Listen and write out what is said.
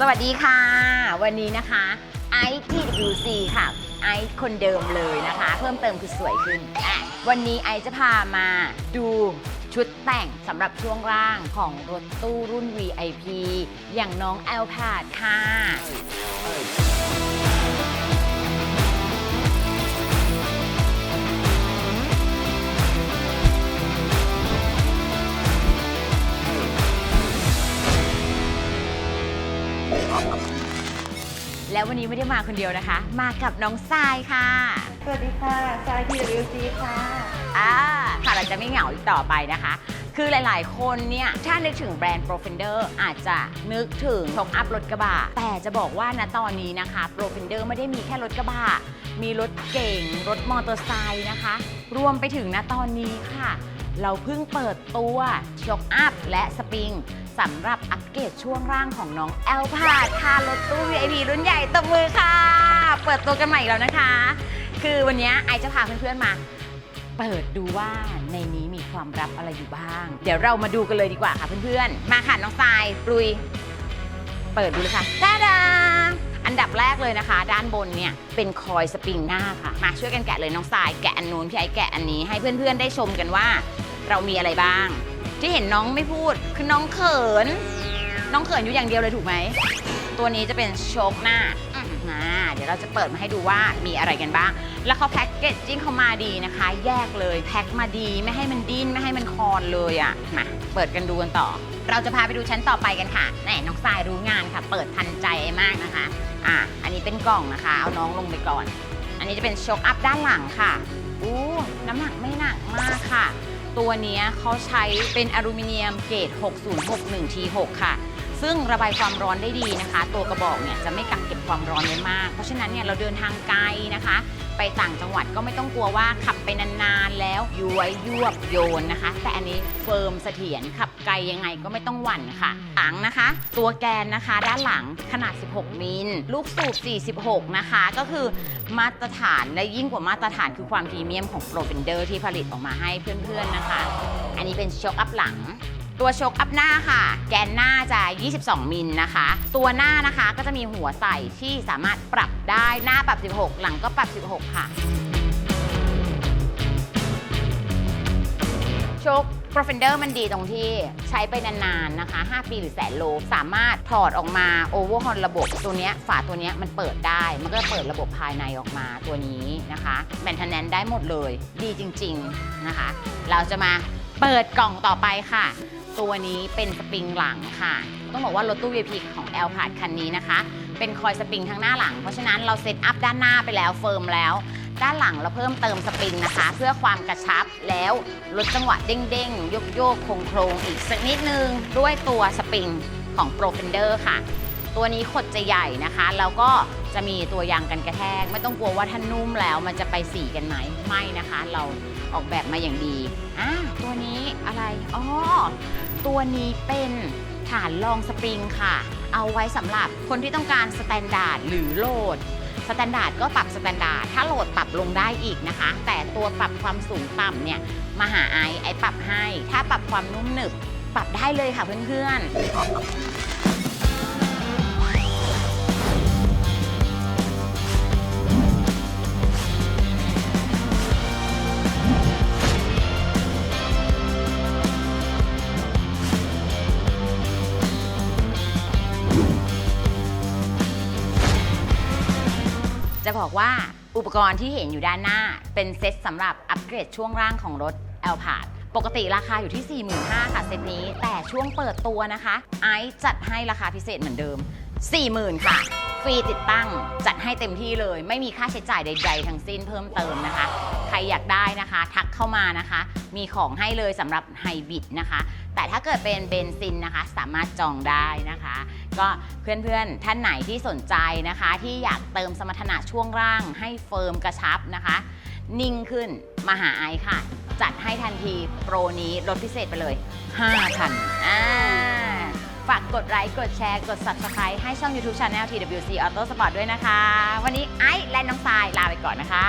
สวัสดีค่ะ วันนี้นะคะไอซ์ TWC ค่ะ ไอซ์คนเดิมเลยนะคะ เพิ่มเติมคือสวยขึ้นอะวันนี้ไอซ์จะพามาดูชุดแต่งสำหรับช่วงล่างของรถตู้รุ่น VIP อย่างน้องแอลพาดค่ะ แล้ววันนี้ไม่ได้มาคนเดียวนะคะ มากับน้องทรายค่ะ สวัสดีค่ะทราย TWC ค่ะ อ่าค่ะเราจะไม่เหงาอีกต่อไปนะคะ คือหลายๆ คนเนี่ย ถ้านึกถึงแบรนด์ Profender อาจจะนึกถึงชกอัพรถกระบะ แต่จะบอกว่าณตอนนี้นะคะ Profender ไม่ได้มีแค่รถกระบะ มีรถเก่ง รถมอเตอร์ไซค์นะคะ รวมไปถึงณตอนนี้ค่ะ เราเพิ่งเปิดตัวชกอัพและสปริง สำหรับอัปเกรดช่วงร่างของน้องแอลพาดค่ะรถตู้ VIP รุ่นใหญ่ตบมือค่ะ เปิดตัวกันใหม่อีกแล้วนะคะ คือวันนี้ไอจะพาเพื่อนๆมา เปิดดูว่าในนี้มีความลับอะไรอยู่บ้าง เดี๋ยวเรามาดูกันเลยดีกว่าค่ะเพื่อนๆ มาค่ะน้องทรายปลุย เปิดดูเลยค่ะตาดาอันดับแรกเลยนะคะ ด้านบนเนี่ยเป็นคอยสปริงหน้าค่ะ มาช่วยกันแกะเลยน้องทรายแกะอันนู้นพี่ไอแกะอันนี้ให้เพื่อนๆได้ชมกันว่า เรามีอะไรบ้าง ที่เห็นน้องไม่พูดคือน้องเขิน น้องเขินอยู่อย่างเดียวเลยถูกไหม ตัวนี้จะเป็นโชคหน้าอื้อหือเดี๋ยวเราจะเปิดมาให้ดูว่ามีอะไรกันบ้าง แล้วเขาแพ็กเกจจิ้งเขามาดีนะคะ แยกเลยแพ็คมาดีไม่ให้มันดิ้นไม่ให้มันคลอนเลยอะ่ะมาเปิดกันดูกันต่อ เราจะพาไปดูชั้นต่อไปกันค่ะแหนน้องทรายรู้งานค่ะ เปิดทันใจมากนะคะอะอันนี้เป็นกล่องนะคะ เอาน้องลงไปก่อน อันนี้จะเป็นโชคอัพด้านหลังค่ะอู้น้ำหนักไม่หนักมากค่ะ ตัวนี้เขาใช้เป็นอลูมิเนียมเกรด 6061 T6 ค่ะ ซึ่งระบายความร้อนได้ดีนะคะ ตัวกระบอกเนี่ยจะไม่กักเก็บความร้อนไว้มาก เพราะฉะนั้นเนี่ยเราเดินทางไกลนะคะ ไปต่างจังหวัดก็ไม่ต้องกลัวว่าขับไปนานๆ แล้วย้วยยวบโยนนะคะ แต่อันนี้เฟิร์มเสถียรขับไกลยังไงก็ไม่ต้องหวั่นค่ะหลังนะคะ ตัวแกนนะคะด้านหลังขนาด 16 มิล ลูกสูบ 46 นะคะ ก็คือมาตรฐานและยิ่งกว่ามาตรฐานคือความพรีเมียมของโปรเฟนเดอร์ที่ผลิตออกมาให้เพื่อนๆนะคะ อันนี้เป็นช็อคอัพหลังตัวโชคอัพหน้าค่ะ แกนหน้าจะ 22 มิลนะคะ ตัวหน้านะคะก็จะมีหัวใส่ที่สามารถปรับได้หน้าปรับ 16 หลังก็ปรับ 16 ค่ะ โชค Profender มันดีตรงที่ใช้ไปนานๆนะคะ 5 ปีหรือแสนโล สามารถถอดออกมาโอเวอร์ฮอนระบบตัวเนี้ยฝาตัวเนี้ยมันเปิดได้ มันก็จะเปิดระบบภายในออกมาตัวนี้นะคะแมนเทนแนนได้หมดเลยดีจริงๆนะคะ เราจะมาเปิดกล่องต่อไปค่ะ ตัวนี้เป็นสปริงหลังค่ะ ต้องบอกว่ารถตู้ VIP ของ L พาดคันนี้นะคะ เป็นคอยสปริงทางหน้าหลัง เพราะฉะนั้นเราเซตอัพด้านหน้าไปแล้วเฟิร์มแล้ว ด้านหลังเราเพิ่มเติมสปริงนะคะ เพื่อความกระชับแล้วลดจังหวะเด้งๆ โยกโยกๆโครงโครงๆอีกสักนิดนึงด้วยตัวสปริงของ Pro Fender ค่ะ ตัวนี้ขดจะใหญ่นะคะ แล้วก็จะมีตัวยางกันกระแทก ไม่ต้องกลัวว่าถ้านุ่มแล้วมันจะไปสีกันไหมไม่นะคะ เราออกแบบมาอย่างดีอะตัวนี้อะไรอ๋อตัวนี้เป็นฐานรองสปริงค่ะ เอาไว้สำหรับคนที่ต้องการสแตนดาร์ดหรือโหลด สแตนดาร์ดก็ปรับสแตนดาร์ดถ้าโหลดปรับลงได้อีกนะคะ แต่ตัวปรับความสูงต่ำเนี่ยมาหาไอไอปรับให้ ถ้าปรับความนุ่มหนึบปรับได้เลยค่ะเพื่อนๆ จะบอกว่าอุปกรณ์ที่เห็นอยู่ด้านหน้า เป็นเซ็ตสำหรับอัปเกรดช่วงล่างของรถ l p a d ปกติราคาอยู่ที่ 45,000ค่ะเซ็ตนี้ แต่ช่วงเปิดตัวนะคะ ไอซ์จัดให้ราคาพิเศษเหมือนเดิม 40,000 ค่ะ ฟรีติดตั้งจัดให้เต็มที่เลย ไม่มีค่าใช้จ่ายใด ๆ ทั้งสิ้นเพิ่มเติมนะคะ รอยากได้นะคะ ทักเข้ามานะคะ มีของให้เลยสำหรับไฮบริดนะคะ แต่ถ้าเกิดเป็นเบนซินนะคะ สามารถจองได้นะคะ ก็เพื่อนๆ ท่านไหนที่สนใจนะคะ ที่อยากเติมสมรรถนะช่วงล่าง ให้เฟิร์มกระชับนะคะ นิ่งขึ้นมาหาไอค่ะ จัดให้ทันทีโปรนี้ลดพิเศษไปเลย5,000อ่าฝากกดไลค์กดแชร์กด Subscribe ให้ช่อง YouTube Channel TWC Auto Sport ด้วยนะคะ วันนี้ไอซ์และน้องทรายลาไปก่อนนะคะ